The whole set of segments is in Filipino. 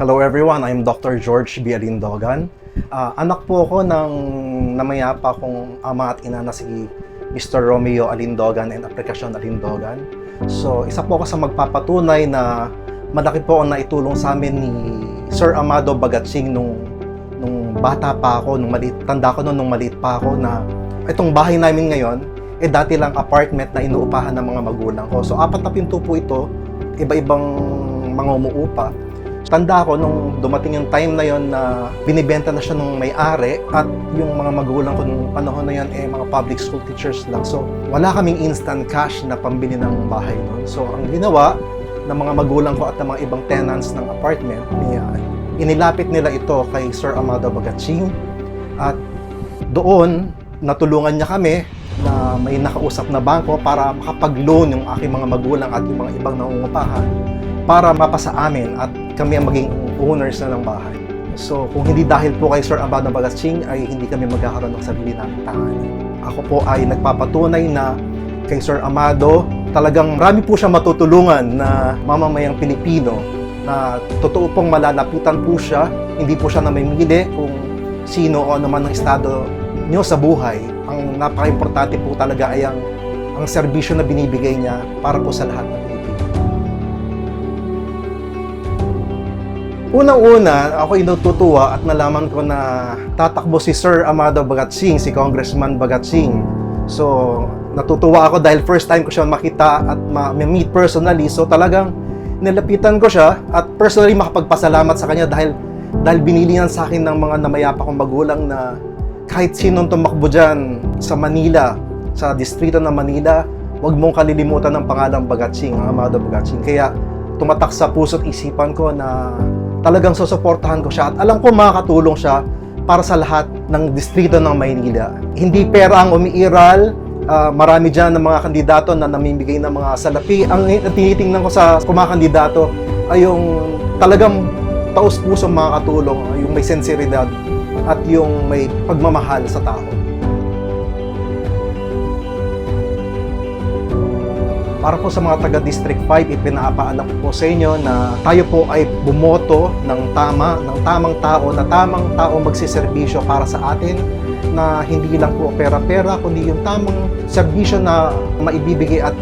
Hello everyone, I'm Dr. George B. Alindogan. Ah, anak po ako ng namayapa kong ama at ina na si Mr. Romeo Alindogan and Aplikasyon Alindogan. So, isa po ako sa magpapatunay na malaki po ang naitulong sa amin ni Sir Amado Bagatsing nung nung bata pa ako, nung maliit, tanda ko noon nung maliit pa ako na itong bahay namin ngayon, eh dati lang apartment na inuupahan ng mga magulang ko. So, apat na pinto po ito, iba-ibang mga umuupa. Tanda ko nung dumating yung time na yon na binibenta na siya nung may-ari at yung mga magulang ko nung panahon na yon eh mga public school teachers lang. So wala kaming instant cash na pambili ng bahay noon. So ang ginawa ng mga magulang ko at ng mga ibang tenants ng apartment, inilapit nila ito kay Sir Amado Bagatsing at doon natulungan niya kami na may nakausap na bangko para makapag-loan yung aking mga magulang at yung mga ibang nangungupahan para mapasa amin at kami ang maging owners na ng bahay. So, kung hindi dahil po kay Sir Abado Bagatsing ay hindi kami magkakaroon ng sarili naming tahanan. Ako po ay nagpapatunay na kay Sir Amado, talagang marami po siya matutulungan na mamamayang Pilipino na totoo pong malalapitan po siya, hindi po siya namimili kung sino o ano man ang estado nyo sa buhay. Ang napaka-importante po talaga ay ang, ang serbisyo na binibigay niya para po sa lahat ng Unang-una, ako inututuwa at nalaman ko na tatakbo si Sir Amado Bagatsing, si Congressman Bagatsing. So, natutuwa ako dahil first time ko siya makita at ma-meet personally. So, talagang nilapitan ko siya at personally makapagpasalamat sa kanya dahil dahil binili niyan sa akin ng mga namayapa kong magulang na kahit sinong tumakbo dyan sa Manila, sa distrito ng Manila, huwag mong kalilimutan ng pangalang Bagatsing, ang Amado Bagatsing. Kaya tumatak sa puso't isipan ko na talagang susuportahan ko siya at alam ko makakatulong siya para sa lahat ng distrito ng Maynila. Hindi pera ang umiiral, ah, marami dyan ng mga kandidato na namimigay ng mga salapi. Ang tinitingnan ko sa kumakandidato ay yung talagang taus-puso makakatulong, yung may sensibilidad at yung may pagmamahal sa tao. Para po sa mga taga District 5, ipinapaalam ko po sa inyo na tayo po ay bumoto ng tama, ng tamang tao, na tamang tao magsiservisyo para sa atin na hindi lang po pera-pera, kundi yung tamang serbisyo na maibibigay at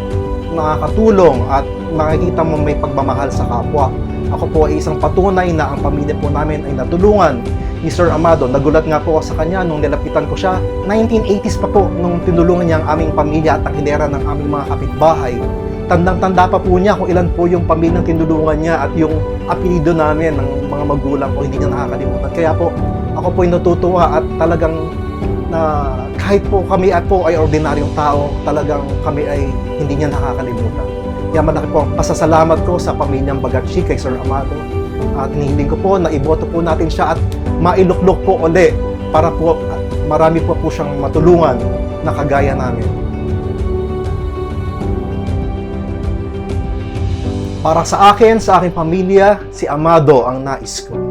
nakakatulong at makikita mo may pagmamahal sa kapwa. Ako po ay isang patunay na ang pamilya po namin ay natulungan ni Sir Amado. Nagulat nga po ako sa kanya nung nilapitan ko siya. 1980s pa po nung tinulungan niya ang aming pamilya at ang hilera ng aming mga kapitbahay. Tandang-tanda pa po niya kung ilan po yung pamilyang tinulungan niya at yung apelido namin ng mga magulang ko, hindi niya nakakalimutan. Kaya po, ako po ay natutuwa at talagang na kahit po kami at po ay ordinaryong tao, talagang kami ay hindi niya nakakalimutan. Kaya malaki po ang pasasalamat ko sa pamilyang Bagatsi kay Sir Amado. At hinihiling ko po na iboto po natin siya at mailuklok po uli para po marami po po siyang matulungan na kagaya namin. Para sa akin, sa aking pamilya, si Amado ang nais ko.